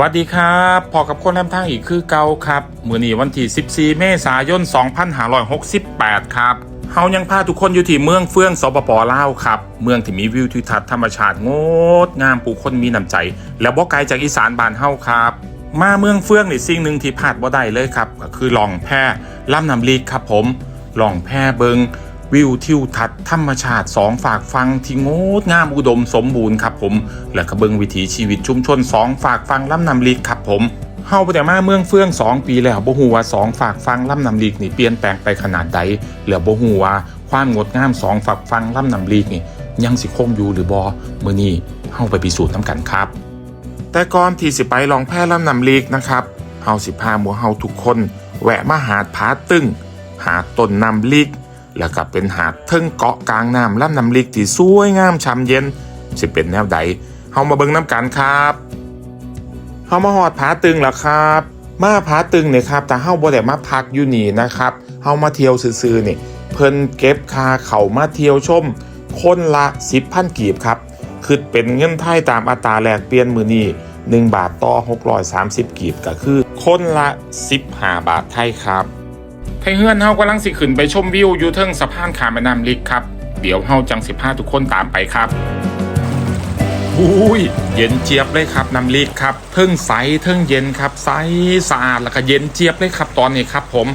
สวัสดีครับพอกับคนแรมทางอีกคือเก่าครับ มือนี้วันที่14 เมษายน 2568 ครับ เฮายังพาทุกคนอยู่ที่เมืองเฟื่องสปปลาวครับ เมืองที่มีวิวทิวทัศน์ธรรมชาติงดงามผู้คนมีน้ำใจ และบ่ไกลจากอีสานบ้านเฮาครับ มาเมืองเฟื่องนี่สิ่งหนึ่งที่พลาดบ่ได้เลยครับ ก็คือล่องแพล่ำน้ำลีกครับผมล่องแพเบิง วิวทิวทัศน์ธรรมชาติสองฝากฟังที่งดงามอุดมสมบูรณ์ครับผมและกระเบิงวิถีชีวิตชุมชนสองฝากฟังลำนำลีกครับผมเฮาไปแต่มาเมืองเฟื่องสองปีแล้วบ่ฮู้ว่าสองฝากฟังลำนำลีกนี่เปลี่ยนแปลงไปขนาดใดแล้วบ่ฮู้ว่าความงดงามสองฝากฟังลำนำลีกนี่ยังสิคงอยู่หรือบ่มื้อนี้เฮาไปพิสูจน์นํกันครับ แต่ก่อนที่สิไปลองแพร่ลำนำลีกนะครับเฮาสิพาหมู่เฮาทุกคน แวะมาหาดผาตึงหาดต้นนำลีก แล้วก็เป็นหาดเทิงเกาะกลางน้ำลำน้ำลีกที่สวยงามช่ำเย็น สิเป็นแนวใดเฮามาเบิ่งน้ำกันครับเฮามาหอดผาตึงแล้วครับ มาผาตึงเนี่ยครับแต่เฮาบ่ได้มาพักอยู่นี่นะครับเฮามาเที่ยวซื่อๆนี่เพิ่นเก็บค่าเขามาเที่ยวชม คนละ10,000กีบครับคือเป็นเงินไทยตามอัตราแลกเปลี่ยนมือนี้1บาทต่อ630กีบก็คือ คนละ 15 บาทไทยครับ ไทเฮือนเฮากำลังสิขึ้นไปชมวิวอยู่เทิงสะพานขามแม่น้ำลิกครับ เดี๋ยวเฮาจังสิพาทุกคนตามไปครับอุ้ยเย็นเจี๊ยบเลยครับน้ำลิกครับเทิงใสเทิงเย็นครับใสสะอาดแล้วก็เย็นเจี๊ยบเลยครับตอนนี้ครับผม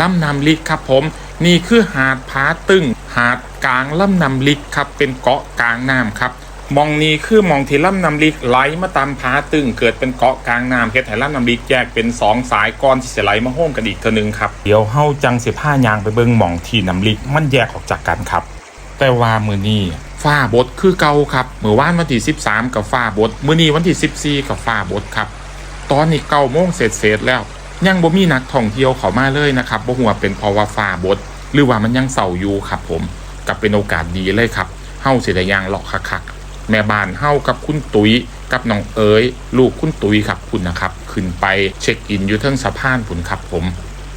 ลำน้ำลิกครับผม นี่คือหาดผาตึงหาดกลางลำน้ำลิกครับเป็นเกาะกลางน้ำครับ มองนี้คือมองที่ลำน้ำลิกไหลมาตามผาตึงเกิดเป็นเกาะกลางน้ำเฮ็ดให้ลำน้ำลิกแยกเป็นสองสายก่อนที่จะไหลมาโฮมกันอีกเท่านึงครับเดี๋ยวเฮาจังสิผ้ายางไปเบิ่งมองที่น้ำลิกมันแยกออกจากกันครับ แต่ว่ามือนี้ฟ้าบดคือเก่าครับเมื่อวานวันที่ 13 กับฟ้าบดมื้อนี้วันที่ 14 กับฟ้าบดครับ ตอนนี้เก้าโมงเสร็จเสร็จๆแล้ว ยังบ่มีนักท่องเที่ยวเข้ามาเลยนะครับบ่หัวาเป็นเพราะว่าฟ้าบดหรือว่ามันยังเศร้าอยู่ครับผมกับเป็นโอกาสดีเลยครับเฮาสิได้ยางเลาะคักๆ แม่บ้านเฮากับคุณตุยกับน้องเอ๋ยลูกคุณตุยครับคุณนะครับ ขึ้นไปเช็คอินอยู่เทิงสะพานพุ่นครับผม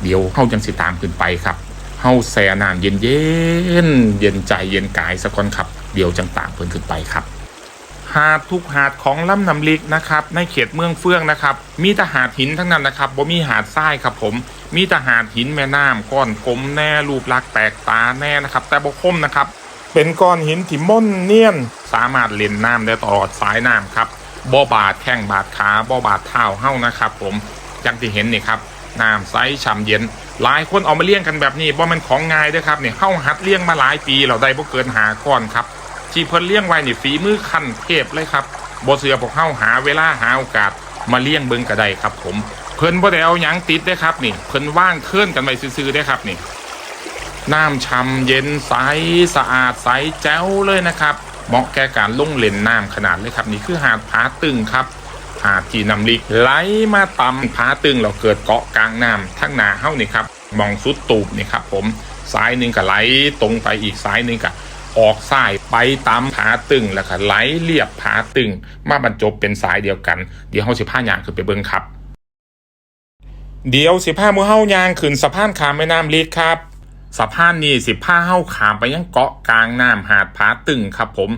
เดี๋ยวเฮาจังสิตามขึ้นไปครับเฮาแซ่น้ำเย็นเย็นเย็นใจเย็นกายสักคนครับ เดี๋ยวจังตามเพิ่นขึ้นไปครับ หาดทุกหาดของลำน้ำลิกนะครับ ในเขตเมืองเฟื่องนะครับ มีแต่หาดหินทั้งนั้นนะครับบ่มีหาดทรายครับผม มีแต่หาดหินแม่น้ำก้อนกลมแน่รูปลักษ์แปลกตาแน่นะครับ แต่บ่คมนะครับ เป็นก้อนหินที่ม่นเนียน สามารถเล่นน้ำได้ตลอดสายน้ำครับบ่บาดแข้งบาดขาบ่บาดเท้าเฮ้านะครับผมอย่างที่เห็นนี่ครับน้ำใสฉ่ำเย็น หลายคนเอามาเลี้ยงกันแบบนี้บ่แมันของง่ายด้วยครับเนี่ยเฮ้าหัดเลี้ยงมาหลายปีเราได้บ่เกินหาก้อนครับที่เพิ่นเลี้ยงไว้นี่ฝีมือขั้นเทพเลยครับบ่เสือพวกเฮาหาเวลาหาโอกาสมาเลี้ยงเบิ่งก็ได้ครับผมเพิ่นบ่ได้เอาหยังติดเด้ครับนี่เพิ่นว่างเทินกันไว้ซื่อๆเด้ครับนี่ น้ำช่ำเย็นใสสะอาดใสแจ๋วเลยนะครับเหมาะแก่การลงเล่นน้ำขนาดเลยครับ นี่คือหาดผาตึงครับหาดที่น้ำลิกไหลมาตำผาตึงเราเกิดเกาะกลางน้ำทั้งหนาเฮ้านี่ครับมองสุดตูบนี่ครับผมสายหนึ่งก็ไหลตรงไปอีกสายหนึ่งก็ออกซ้ายไปตามผาตึงแล้วก็ไหลเรียบผาตึง มาบรรจบเป็นสายเดียวกัน เดี๋ยวเฮาสิพาย่างขึ้นไปเบิ่งครับ เดี๋ยวสิพามู่เฮายางขึ้นสะพานขามแม่น้ำลีกครับ สะพานนี้สิพาเฮาขามไปยังเกาะกลางน้ำหาดผาตึงครับผม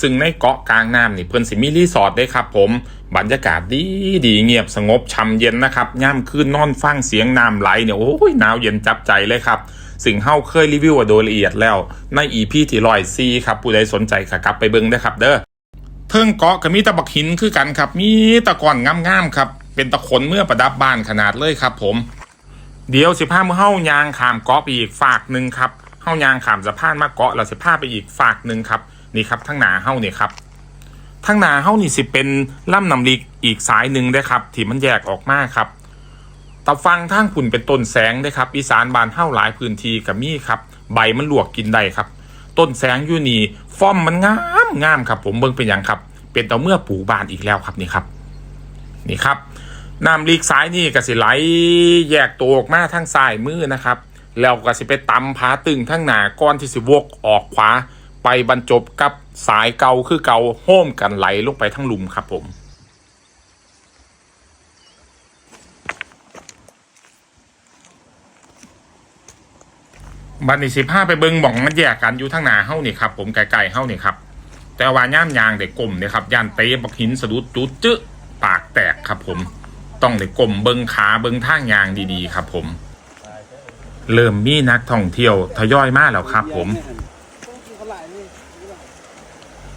ซึ่งในเกาะกลางน้ำนี่เพิ่นสิมีรีสอร์ทได้ครับผม บรรยากาศดีดีเงียบสงบช่ำเย็นนะครับย่ำคืนนอนฟังเสียงน้ำไหลเนี่ยโอ้ยหนาวเย็นจับใจเลยครับสิ่งเฮาเคยรีวิวโดยละเอียดแล้วในอีพีที่ร้อยซีครับผู้ใดสนใจก็กลับไปเบิ่งได้ครับเด้อเทิงเกาะก็มีตะบักหินคือกันครับ มีตะกอนงามๆครับ เป็นตะขนเมื่อประดับบ้านขนาดเลยครับผม เดี๋ยวสิพามือเฮ้ายางขามเกาะไปอีกฝากหนึ่งครับเฮ้ายางขามสะพานมาเกาะเราสิพาไปอีกฝากหนึ่งครับนี่ครับทั้งหนาเฮ้านี่ครับทั้งหนาเฮ้านี่สิเป็นล่ำนำลีกอีกสายหนึ่งได้ครับที่มันแยกออกมาครับตะฟังทางขุนเป็นต้นแสงได้ครับอีสานบานเฮ้าหลายพื้นที่กับมีครับ ใบมันหลวกกินได้ครับ ต้นแสงยูนีฟอมมันงามงามครับ ผมเบิ่งเป็นอย่างครับ เป็นต่าเมื่อปลูกบานอีกแล้วครับนี่ครับ นี่ครับ น้ำลีกซ้ายนี่ก็สิไหลแยกตัวออกมาทางซ้ายมือนะครับ แล้วก็สิไปตำผาตึงทั้งหนาก้อนที่สิวกออกขวา ไปบรรจบกับสายเกาคือเกาโห้มกันไหลลงไปทั้งลุมครับผมบันนี้สิพาไปเบิงหม่องมันแยกกันอยู่ทั้งหนาเฮ้านี่ครับผมไกลๆเฮ้านี่ครับ แต่ว่าย่ามยางเด็กกลมเนี่ยครับย่านเตะบักหินสะดุดจุดจึ๊ปากแตกครับผม ต้องได้กลมเบิงขาเบิงทางยางดีๆ ครับผม เริ่มมีนักท่องเที่ยวทยอยมาแล้วครับผม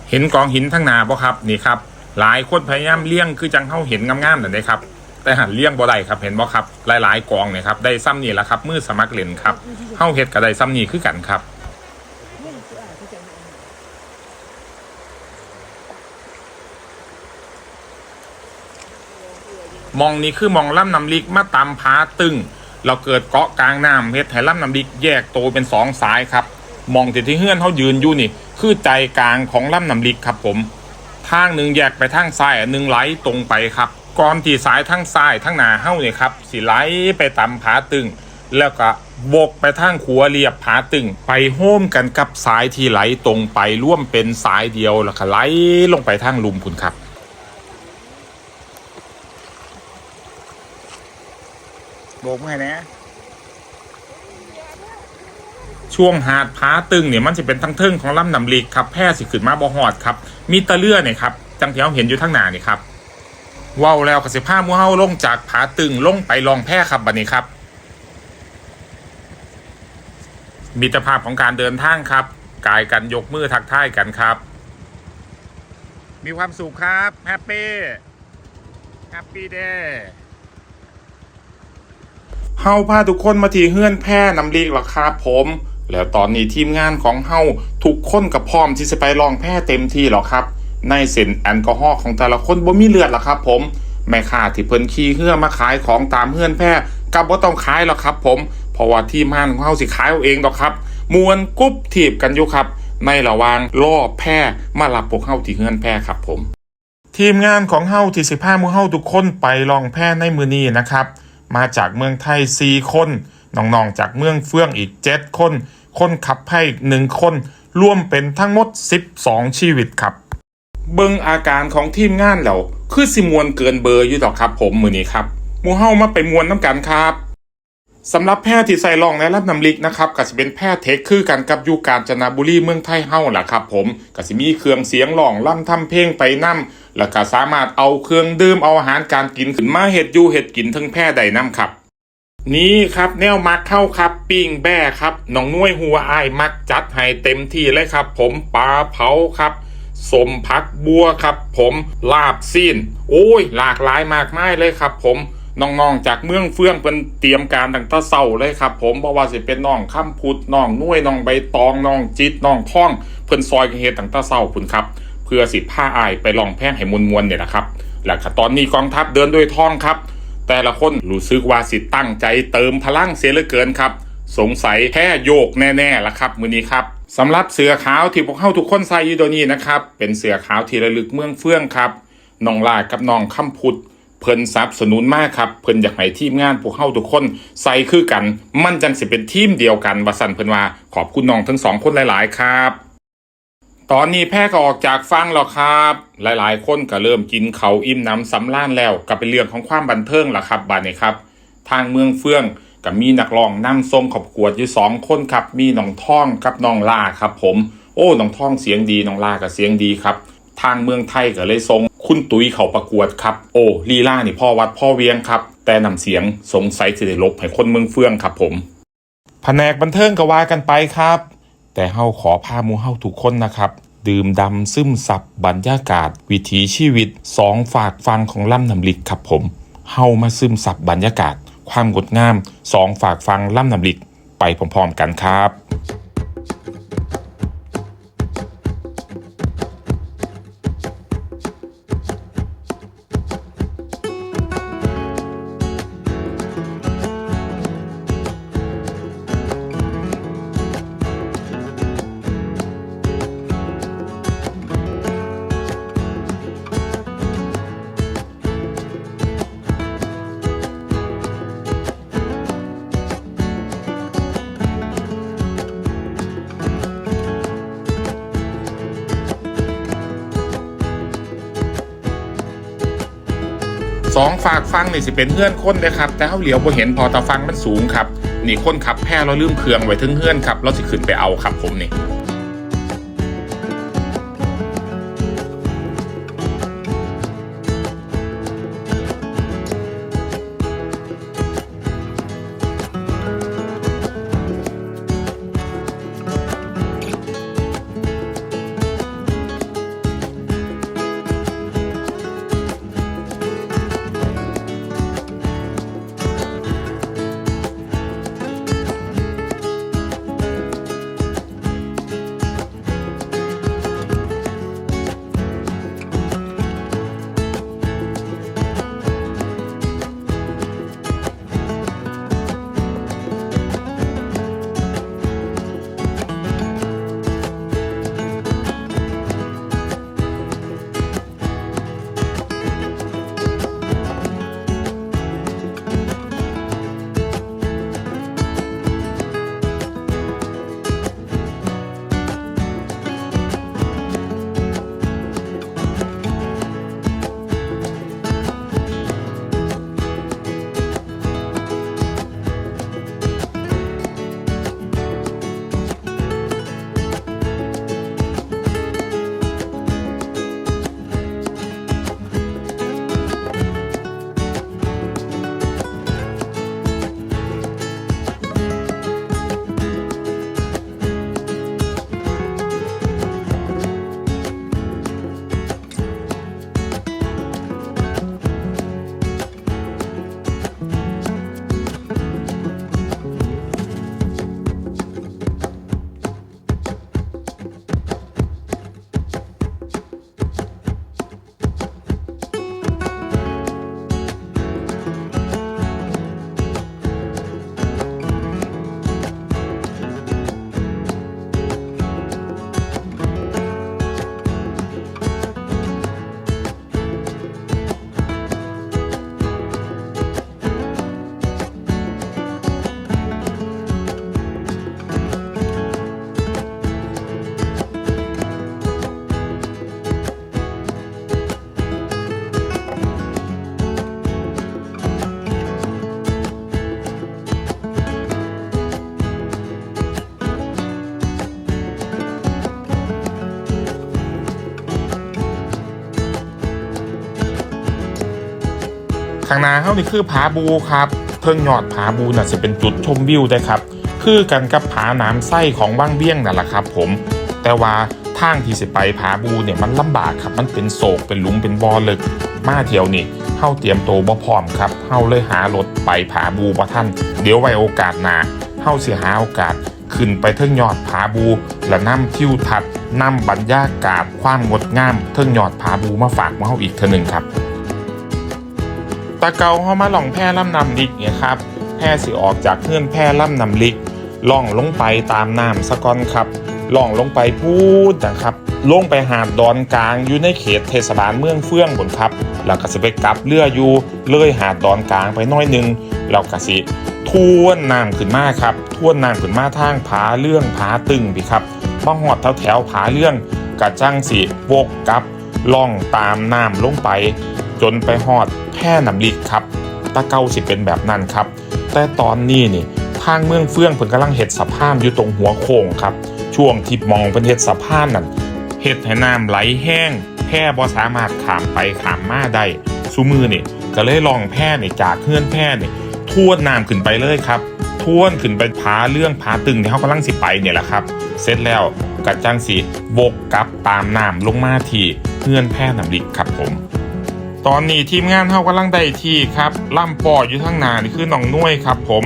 เห็นกองหินทั้งนาบ่ครับนี่ครับ หลายคนพยายามเลี้ยงคือจังเข้าเห็นงามๆนั่นเลยครับ แต่หันเลี้ยงบ่ได้ครับเห็นบ่ครับ หลายๆกองเนี่ยครับได้ซ้ำนี่แหละครับมือสมัครเล่นครับเข้าเฮ็ดก็ได้ซ้ำนี่คือกันครับ มองนี้คือมองล่ำน้ำลิกมาตามผาตึงเราเกิดเกาะกลางน้ำเฮ็ดให้ล่ำน้ำลิกแยกโตวเป็นสองสายครับ มองที่ที่เฮือนเขายืนอยู่นี่ คือใจกลางของล่ำน้ำลิกครับผมทางหนึ่งแยกไปทางซ้ายอันหนึ่งไหลตรงไปครับก่อนที่สายทางซ้ายทางหน้าเฮ้าเนี่ยครับสิไหลไปตามผาตึง แล้วก็บกไปทางขัวเรียบผาตึง ไปโฮมกันกับสายที่ไหลตรงไปร่วมเป็นสายเดียวแล้วก็ไหลลงไปทางลุมคุณครับ โบกมือนะช่วงหาดผาตึงเนี่ยมันจะเป็นทั้งเทิงของลำนำลีกครับแพร่สิขึ้นมาบ่หอดครับ มีตะเลื่อเนี่ยครับจังที่เราเห็นอยู่ทั้งหน้านี่ครับว้าวแล้วกสิผ้าหมูเฮาลงจากผาตึงลงไปลองแพร่ครับบัดนี้ครับ มิตรภาพของการเดินทางครับ กายกันยกมือทักทายกันครับ มีความสุขครับแฮปปี้แฮปปี้เดย์ เฮาพาทุกคนมาที่เฮือนแพร่นำลีกหรอครับผม แล้วตอนนี้ทีมงานของเฮาทุกคนกับพร้อมที่จะไปลองแพร่เต็มที่หรอครับ ในเส้นแอลกอฮอล์ของแต่ละคนบ่มีเลือดหรอครับ ผมแม่ค้าที่เพิ่นขี่เฮือมาขายของตามเฮือนแพร่กับบ่ต้องขายหรอกครับ ผมเพราะว่าทีมงานของเฮาสิขายเอาเองดอกครับ มวนกุ๊บถีบกันอยู่ครับ ในระหว่างล่อแพร่มารับพวกเฮาที่เฮือนแพร่ครับผมทีมงานของเฮาที่สิพาหมูเฮาทุกคนไปลองแพร่ในมือนี้นะครับ มาจากเมืองไทย 4 คนน้องๆจากเมืองเฟื่องอีก 7 คน คนขับไพ่อีกหนึ่งคน รวมเป็นทั้งหมด 12 ชีวิตครับ เบิ่งอาการของทีมงานแล้วคือสิมวนเกินเบอร์อยู่ดอกครับ ผมมือนี้ครับมูเฮามาไปมวนน้ำกันครับสำหรับแพทย์ที่ใส่รองและรับน้ำลิกนะครับก็จะเป็นแพทย์เทคคือกันกับอยูการจนาบุรีเมืองไทยเฮาล่ะครับ ผมก็สิมีเครื่องเสียงร้องล่ำทำเพลงไปนํ แล้วก็สามารถเอาเครื่องดื่มเอาอาหารการกินขึ้นมาเฮ็ดอยู่เฮ็ดกินทั้งแพ้ใดนํครับ นี่ครับแนวมักเข้าครับปิ้งแบ้ครับน้องน้วยหัวอายมักจัดให้เต็มที่เลยครับ ผมปลาเผาครับสมพักบัวครับ ผมลาบซีนโอ้ย หลากหลายมากมายเลยครับ ผมน้องๆจากเมืองเฟื่องเป็นเตรียมการตั้งแต่เศร้าเลยครับ ผมเพราะว่าสิเป็นน้องข้ามพุดน้องน้วยน้องใบตองน้องจิตน้องท่อง เพิ่นซอยกันเฮ็ดตั้งแต่เศร้าพุ่นครับ พื่อสิผ้าอายไปลองแพงให้มวลๆเนี่ยนะครับแล้วก็ตอนนี้กองทัพเดินด้วยทองครับ แต่ละคนรู้สึกว่าสิตั้งใจเติมพลังเสียเหลือเกินครับ สงสัยแค่โยกแน่ๆละครับ มือนี้ครับสำหรับเสือขาวที่พวกเข้าทุกคนใส่อยู่ตัวนี้นะครับ เป็นเสือขาวที่ระลึกเมืองเฟื่องครับน้องลากับน้องคำพุดเพิ่นสนับสนุนมากครับ เพิ่นอยากให้ทีมงานพวกเข้าทุกคนใส่คือกัน มันจังสิเป็นทีมเดียวกันวาสันเพิ่นว่าขอบคุณน้องทั้งสองคนหลาย ๆ ครับ ตอนนี้แพร่ก็ออกจากฟังแล้วครับ หลายๆ คนก็เริ่มกินเขาอิ่มน้ำสำล้านแล้วก็เป็นเรื่องของความบันเทิงล่ะครับบาดนี้ครับ ทางเมืองเฟื่องก็มีนักร้องนำทรงขอบกวดอยู่สองคนครับมีน้องท่องกับน้องลาครับ ผมโอ้น้องท่องเสียงดีน้องลาก็เสียงดีครับ ทางเมืองไทยก็เลยทรงคุณตุ้ยเขาประกวดครับโอ้ลีลานี่พ่อวัดพ่อเวียงครับ แต่นำเสียงสงสัยจะได้ลบให้คนเมืองเฟื่องครับ ผมแผนกบันเทิงก็ว่ากันไปครับ แต่เฮาขอพาหมูเฮาทุกคนนะครับ ดื่มดำซึมซับบรรยากาศ วิถีชีวิตสองฝากฟังของล่ำนำลิกครับผมเฮามาซึมซับบรรยากาศ ความงดงามสองฝากฟังล่ำนำลิกไปพร้อมๆกันครับ สองฝากฟังนี่สิเป็นเฮือนคนเลยครับ แต่เขาเหลียวบ่เห็นพอตาฟังมันสูงครับ นี่คนขับแพ้เราลืมเครื่องไว้ถึงเฮือนครับ เราสิขึ้นไปเอาครับผมนี่างหน้าเฮานี่คือผาบูครับเพิ่งยอดผาบูน่ะจะเป็นจุดชมวิวได้ครับ คือกันกับผาน้ำไส้ของว่างเบี้ยงนั่นแหละครับ ผม แต่ว่าทางที่สิไปผาบูเนี่ยมันลำบากครับ มันเป็นโศกเป็นหลุมเป็นบ่อลึก มาเที่ยวนี่เฮาเตรียมโตวบ่พร้อมครับเฮาเลยหารถไปผาบูบ่ท่าน เดี๋ยวไว้โอกาสหน้าเฮาสิหาโอกาสขึ้นไปเทิงยอดผาบู และนำทิวทัศน์นำบรรยากาศความงดงามเทิงยอดผาบูมาฝากมาเฮาอีกเทอหนึ่งครับ ตะเกาเฮามาล่องแพล่ำนำลิกเนี่ยครับแพร่สิออกจากเพื่อนแพล่ำนำลิกล่องลงไปตามน้ำสะกอนครับล่องลงไปพูดนะครับลงไปหาดดอนกลางอยู่ในเขตเทศบาลเมืองเฟื่องบนครับแล้วก็สิไปกลับเรืออยู่เลยหาดดอนกลางไปน้อยนึงแล้วก็สิท่วนน้ำขึ้นมาครับท่วนน้ำขึ้นมาทางผาเรื่องผาตึงพี่ครับมาหอดแถวแถวผาเรื่องกะจังสิวกกลับล่องตามน้ำลงไป จนไปหอดแพ่หนำลิกครับตะเกาสิเป็นแบบนั้นครับ แต่ตอนนี้นี่ทางเมืองเฟื่องเพิ่นกำลังเฮ็ดสะพานอยู่ตรงหัวโค้งครับ ช่วงที่มองเพิ่นเฮ็ดสะพานนั่นเฮ็ดให้น้ำไหลแห้งแพร่บ่สามารถขามไปขามมาได้ซุมือนี่ก็เลยลองแพร่นี่จากเฮือนแพร่นี่ทวนน้ำขึ้นไปเลยครับท่วนขึ้นไปผาเรื่องผาตึงที่เขากำลังสิไปเนี่ยแหละครับเสร็จแล้วกะจังสิบกกลับตามน้ำลงมาทีเฮือนแพร่น้ำดิกครับผม ตอนนี้ทีมงานเฮากำลังได้ที่ครับล่ำปออยู่ทั้งหนานี่คือน้องนุ้ยครับ ผม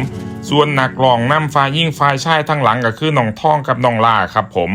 ส่วนนักร้องนำฟ้ายิ่งฟ้าชายทั้งหลังก็คือน้องท่องกับน้องล่าครับผม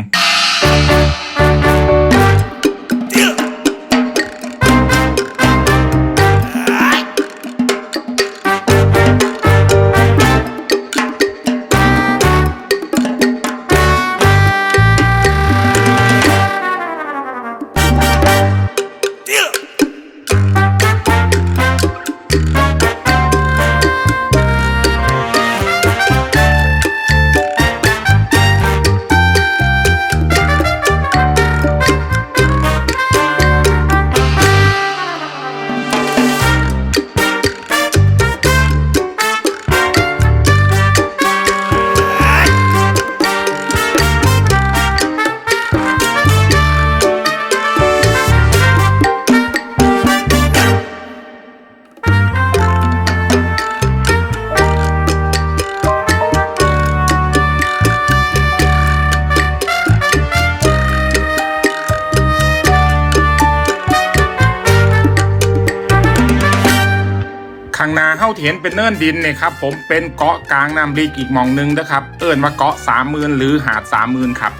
เป็นเป็นเนินดินเนี่ยครับผมเป็นเกาะกลางน้ำลีกอีกหมองหนึงนะครับ เอิ้นว่าเกาะสามหมื่นหรือหาดสามหมื่นครับ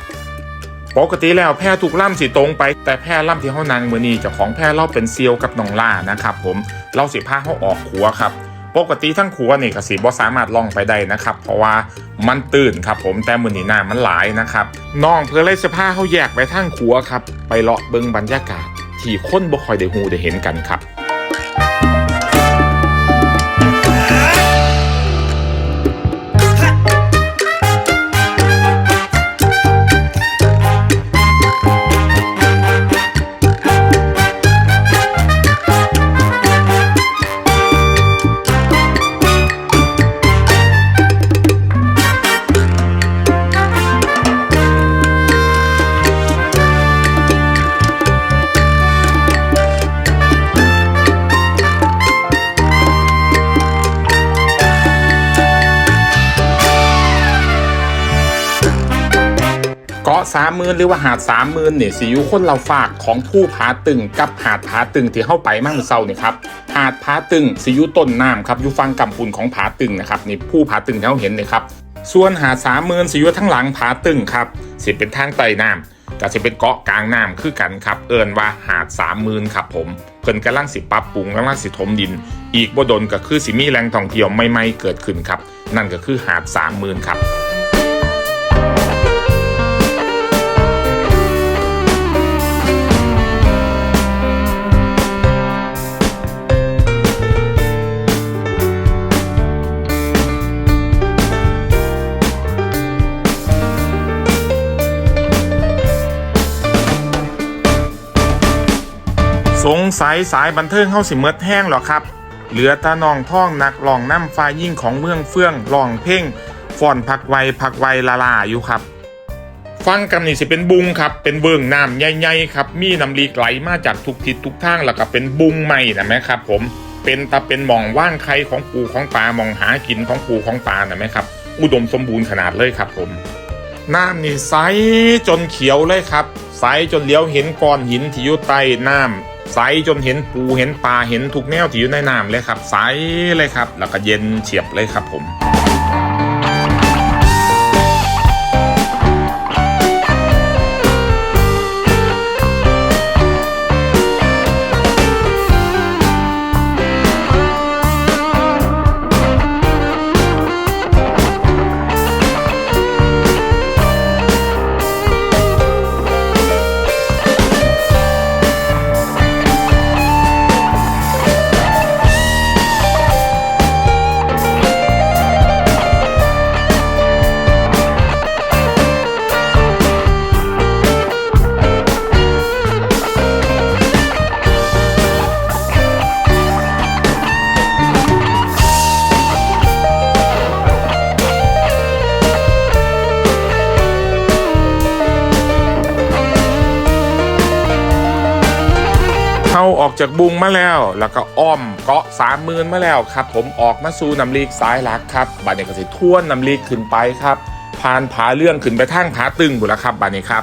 ปกติแล้วแพร่ทุกล่ำสิตรงไปแต่แพร่ล่ำที่เฮานางมือนีเจ้าของแพร่เราเป็นเซียวกับน้องล่านะครับผมเราสิพาเขาออกขัวครับ ปกติทั้งขัวนี่กสิบ่สามารถล่องไปได้นะครับ เพราะว่ามันตื่นครับผมแต่มือนี้น้ำมันหลายนะครับน้องเพื่อเลยสิพาเขาแยกไปทั้งขัวครับ ไปเลาะเบิงบรรยากาศ ที่คนบ่คอยได้ฮู้ได้เห็นกันครับ สามหมื่นหรือว่าหาดสามหมื่นเนี่ยสิอยู่คนเราฝากของผู้ผาตึงกับหาดผาตึงที่เข้าไปมั่งเศร้านี่ครับหาดผาตึงสิอยู่ต้นน้ำครับอยู่ฟังกำปุ่นของผาตึงนะครับนี่ผู้ผาตึงที่เขาเห็นเนี่ยครับส่วนหาดสามหมื่นสิอยู่ทั้งหลังผาตึงครับสิเป็นทางใต้น้ำก็สิเป็นเกาะกลางน้ำคือกันครับเอินว่าหาดสามหมื่นครับผมเพิ่นกำลังสิปรับปรุงกำลังสิถมดิน อีกบ่ดนก็คือสิมีแหล่งท่องเที่ยวใหม่ๆเกิดขึ้นครับนั่นก็คือหาดสามหมื่นครับ สงสัยสายบันเทิงเข้าสิเมดแห้งหรอครับ เหลือตาน้องท่องนักหลองน้ำฟ้ายิ่งของเมืองเฟื่องหลองเพ่งฟ่อนพักไวพักไวลาลาอยู่ครับ ฟังกำนี่สิเป็นบุงครับ เป็นเบื้องน้ำใหญ่ๆครับ มีน้ำลีกไหลมาจากทุกทิศทุกทางแล้วก็เป็นบุงใหม่นะแม่ครับ ผมเป็นตาเป็นหมองว่างไข่ของปูของปลาหมองหากินของปูของปลานะไหมครับ อุดมสมบูรณ์ขนาดเลยครับผมน้ำนี่ใสจนเขียวเลยครับใสจนเลี้ยวเห็นก้อนหินที่อยู่ใต้น้ำ ใสจนเห็นปูเห็นปลาเห็นทุกแนวที่อยู่ในน้ำเลยครับ ใสเลยครับ แล้วก็เย็นเฉียบเลยครับผม จากบุงมาแล้ว แล้วก็อ้อมเกาะสามมืนมาแล้วครับ ผมออกมาสู่น้ำลีกซ้ายหลักครับบาดนี้ก็สิท่วนน้ำลีกขึ้นไปครับ ผ่านผาเรื่องขึ้นไปทางผาตึงบุแล้วครับบาดนี้ครับ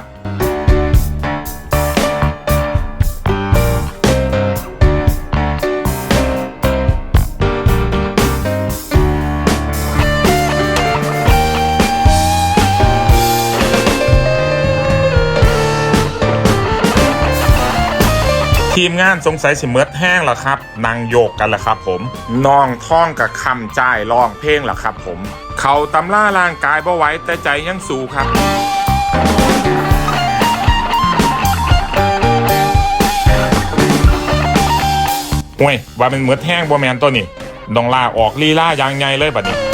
ทีมงานสงสัยสิเมิดแห้งแล้วครับนางโยกกันแหละครับผมน้องท่องกับคำจ่ายร้องเพลงล่ะครับผม เขาตำล่าร่างกายบ่ไหว้แต่ใจยังสู้ครับโอ้ยว่าเป็นเมืดแห้งบ่แมนตัวนี้ต้องล่าออกลีล่าอย่างไงเลยบัดนี้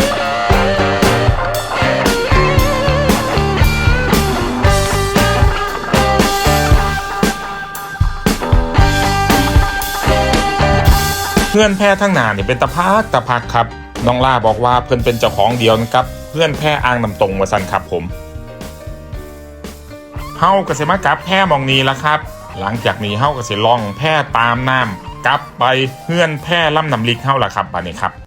พื่อนแพร่ทั้งหนานี่เป็นตะพักตะพักครับน้องล่าบอกว่าเพื่อนเป็นเจ้าของเดียวนะครับ เพื่อนแพร่อ่างนำตรงมาสันครับผมเฮากสิมากับแพร่มองนี้ละครับ หลังจากนี้เฮากสิล่องแพร่ตามน้ำกลับไปเพื่อนแพร่ล่ำนำลิกเฮาละครับบัดนี้ครับ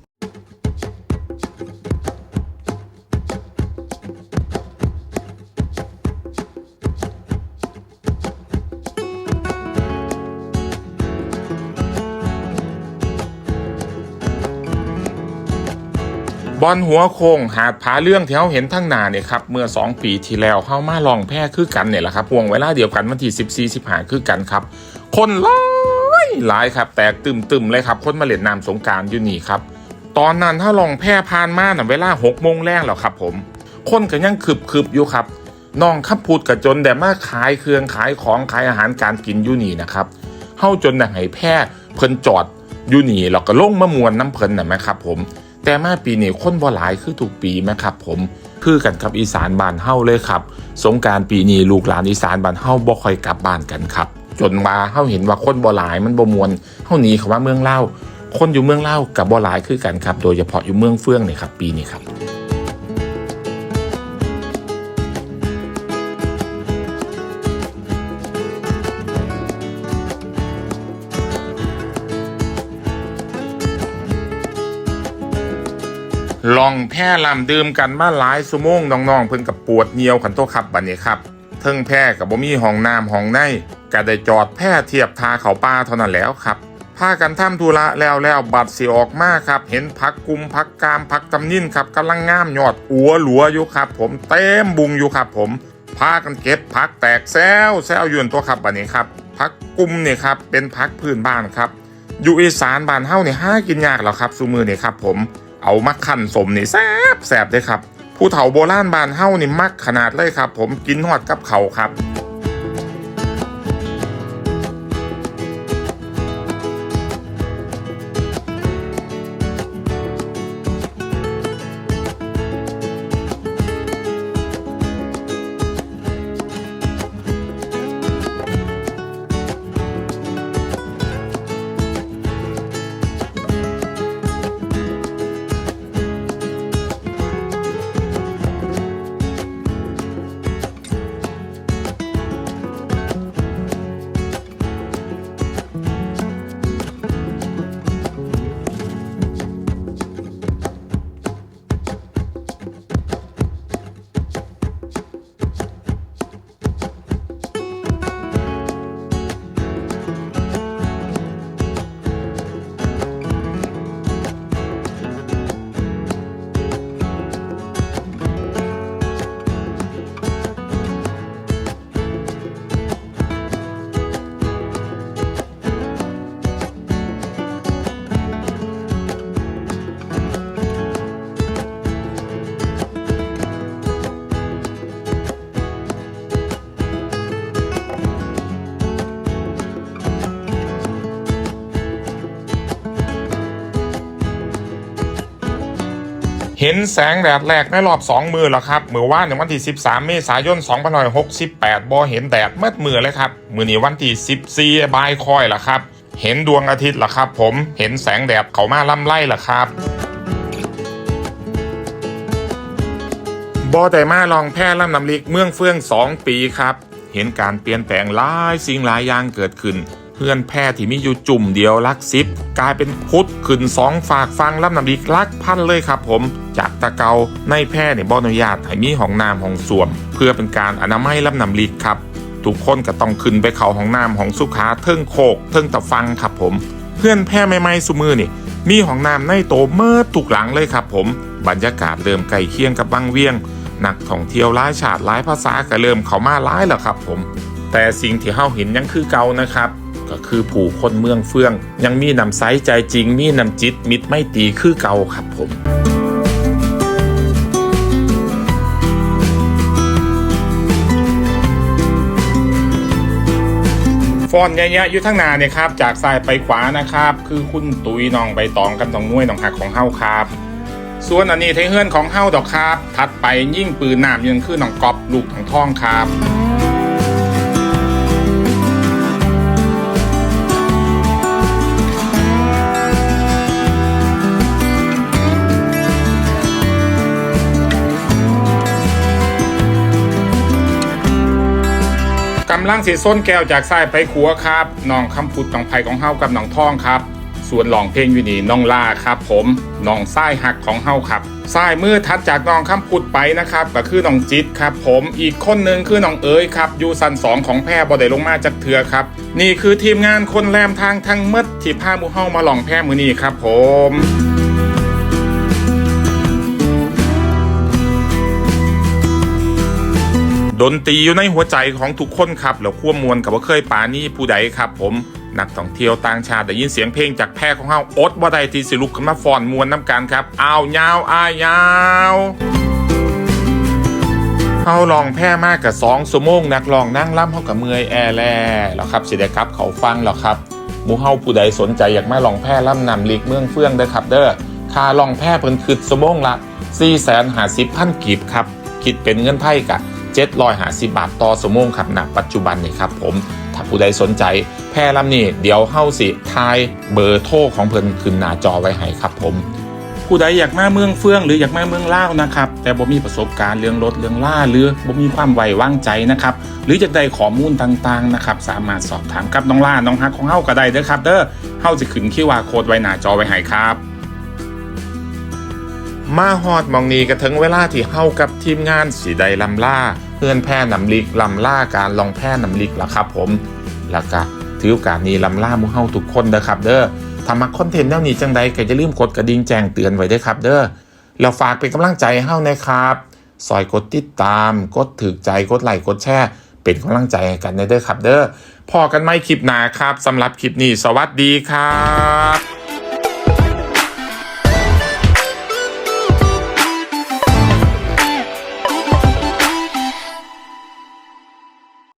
บอลหัวโค้งหาดผาเรื่องที่เขาเห็นทั้งหนาเนี่ยครับเมื่อ 2 ปีที่แล้วเข้ามาลองแพ้คือกันเนี่ยแหละครับวงเวลาเดียวกันวันที่ 14 15คือกันครับ คนหลายหลายครับ แตกตึมตึมเลยครับ คนมาเล่นน้ำสงการอยู่นี่ครับ ตอนนั้นถ้าลองแพ้พานมาน่ะเวลา6โมงแรงแล้วครับ ผม คนก็ยังคึบคึบอยู่ครับน้องขับพูดกับจนแต่มาขายเครื่องขายของขายอาหารการกินอยู่นี่นะครับเฮาจนน่ะให้แพ้เพิ่นจอดอยู่นี่แล้วก็ลงมามวนน้ำเพิ่นน่ะไหมครับ ผม แต่มาปีนี้คนบ่หลายคือถูกปีไหมครับผมคือกันกับอีสานบ้านเฮาเลยครับ สงการปีนี้ลูกหลานอีสานบ้านเฮาบ่ค่อยกลับบ้านกันครับ จนมาเฮาเห็นว่าคนบ่หลายมันบ่มวนเฮาหนีเข้ามาเมืองเล่าคนอยู่เมืองเล่ากับบ่หลายคือกันครับ โดยเฉพาะอยู่เมืองเฟื่องนี่ครับปีนี้ครับ ลองแพร่ลำดื่มกันมาหลายสุโมงน้องๆเพิ่นกับปวดเหนียวขันโตขับบัดนี้ครับเทิงแพร่กับบ่มีห้องน้ำห้องในก็ได้จอดแพร่เทียบทาเขาป่าเท่านั้นแล้วครับพากันทำธุระแล้วแล้วบัดสิออกมาครับ เห็นพักกุมพักกามพักตำนินครับกำลังงามยอดอัวหลัวอยู่ครับ ผมเต็มบุงอยู่ครับ ผมพากันเก็บพักแตกแซวแซวยวนตัวครับบัดนี้ครับพักกุมเนี่ยครับเป็นพักพื้นบ้านครับ อยู่อีสานบ้านเฮาเนี่ยห้ากินยากแล้วครับซูมือเนี่ยครับผม เอามักขันสมนี่แซบแซบเลยครับ ผู้เฒ่าโบราณบานเฮานี่มักขนาดเลยครับ ผมกินหอดกับเขาครับ ห็นแสงแดดแรกในรอบ 2 มือแล้วครับมือว่านในวันที่ 13 เมษายน2568บอเห็นแดดเมื่อมือเลยครับ มือนี้วันที่ 14บายคอยละครับ เห็นดวงอาทิตย์ละครับ ผมเห็นแสงแดดเขามาล่ำไล่ละครับบอแต่มาลองแพร่ลำนำลิกเมืองเฟื่อง 2 ปีครับ เห็นการเปลี่ยนแปลงหลายสิ่งหลายอย่างเกิดขึ้น พื่อนแพร่ที่มีอยู่จุ่มเดียวลักซิบกลายเป็นพุทธขึ้นสองฝากฟังลำนำลิกลักพันเลยครับผม จากตะเกาในแพร่เนี่ยบออนุญาตให้มีห้องน้ำห้องส้วม เพื่อเป็นการอนามัยลำนำลิกครับทุกคนก็ต้องขึ้นไปเขาห้องน้ำของสุขาเทิงโคกเทิงตะฟังครับผม เพื่อนแพร่ไม่ไม่สุมือนี่มีห้องน้ำในโตเมื่อทุกหลังเลยครับผม บรรยากาศเริ่มใกล้เคียงกับบังเวียง นักท่องเที่ยวหลายชาติหลายภาษาก็เริ่มเข้ามาหลายแล้วครับผม แต่สิ่งที่เฮาเห็นยังคือเก่านะครับ ก็คือผู้คนเมืองเฟื่อง ยังมีน้ำใสใจจริง มีนำจิตมิตรไม่ตีคือเก่าครับผมฟอนต์เยอะๆอยู่ทั้งนาเนี่ยครับ จากซ้ายไปขวานะครับ คือคุณตุยน้องใบตองกับน้องนุ่ยน้องหักของเฮาครับ ส่วนอันนี้ไทเฮือนของเฮาดอกครับ ถัดไปยิ่งปืนหน้ำยังคือน้องกอบลูกของท่องครับ ลังสีส้นแก้วจากซ้ายไปขัวครับน้องคำพุดน้องไผ่ของเฮากับน้องท่องครับ ส่วนหลองเพลงอยู่นี่น้องล่าครับ ผมน้องสายหักของเฮาครับสายมือทัดจากน้องคำพุดไปนะครับก็คือน้องจิตครับ ผมอีกคนนึงคือน้องเอ๋ยครับอยู่สันสองของแพร่บ่ได้ลงมาจากเถือครับ นี่คือทีมงานคนแรมทางทั้งหมดที่พาหมูเฮามาหลองแพร่มือนี้ครับ ผม ดนตรีอยู่ในหัวใจของทุกคนครับแล้วควมมวลกับว่าเคยปานี่ผู้ใดครับผมนักท่องเที่ยวต่างชาติได้ยินเสียงเพลงจากแพร่ของเฮาอดว่าใดที่สิลุกขึ้นมาฟอนมวนน้ำกันครับอ้าวยาวอ้ายยาวเฮาลองแพร่มากกับสองสมงนักลองนั่งล่ำเฮากับเมื่อยแอร์แลแล้วครับสิได้ครับเขาฟังแล้วครับหมูเฮาผู้ใดสนใจอยากมาลองแพร่ล่ำนำลีกเมืองเฟื่องเด้อครับเด้อค่าลองแพร่เพิ่นคือสมงละ4 5 0 0 0พันกีบครับคิดเป็นเงินไทยกะ 750บาทต่อสมงครับณปัจจุบันนี่ครับผมถ้าผู้ใดสนใจ แพร่ลำนี่เดี๋ยวเฮาสิทายเบอร์โทรของเพิ่นขึ้นหน้าจอไว้ให้ครับผมผู้ใดอยากมาเมืองเฟื่องหรืออยากมาเมืองล่าวนะครับแต่บ่มีประสบการณ์เรื่องรถเรื่องล่าหรือบ่มีความไว้วางใจนะครับหรืออยากได้ข้อมูลต่างๆนะครับสามารถสอบถามกับน้องล่าน้องฮักของเฮาก็ได้เด้อครับเด้อเฮาจะขึ้นคิวอาโค้ดไว้หน้าจอไว้ให้ครับ มาฮอดมองนี้ก็ถึงเวลาที่เฮากับทีมงานสีใดลำล่าเพื่อนแพร่นำลิกลำล่าการลองแพร่นำลิกละครับผมแล้วก็ถือโอกาสนี้ลำล่ามูเฮาทุกคนเด้อครับ เด้อถ้ามักคอนเทนต์แนวนี้จังใดก็อย่าลืมกดกระดิ่งแจ้งเตือนไว้ด้ครับ เด้อแล้วฝากเป็นกำลังใจให้เฮานะครับซอยกดติดตาม กดถือใจกดไลค์กดแชร์เป็นกำลังใจให้กันเด้อครับ เด้อพอกันไม่คลิปหนาครับสำหรับคลิปนี้ สวัสดีครับ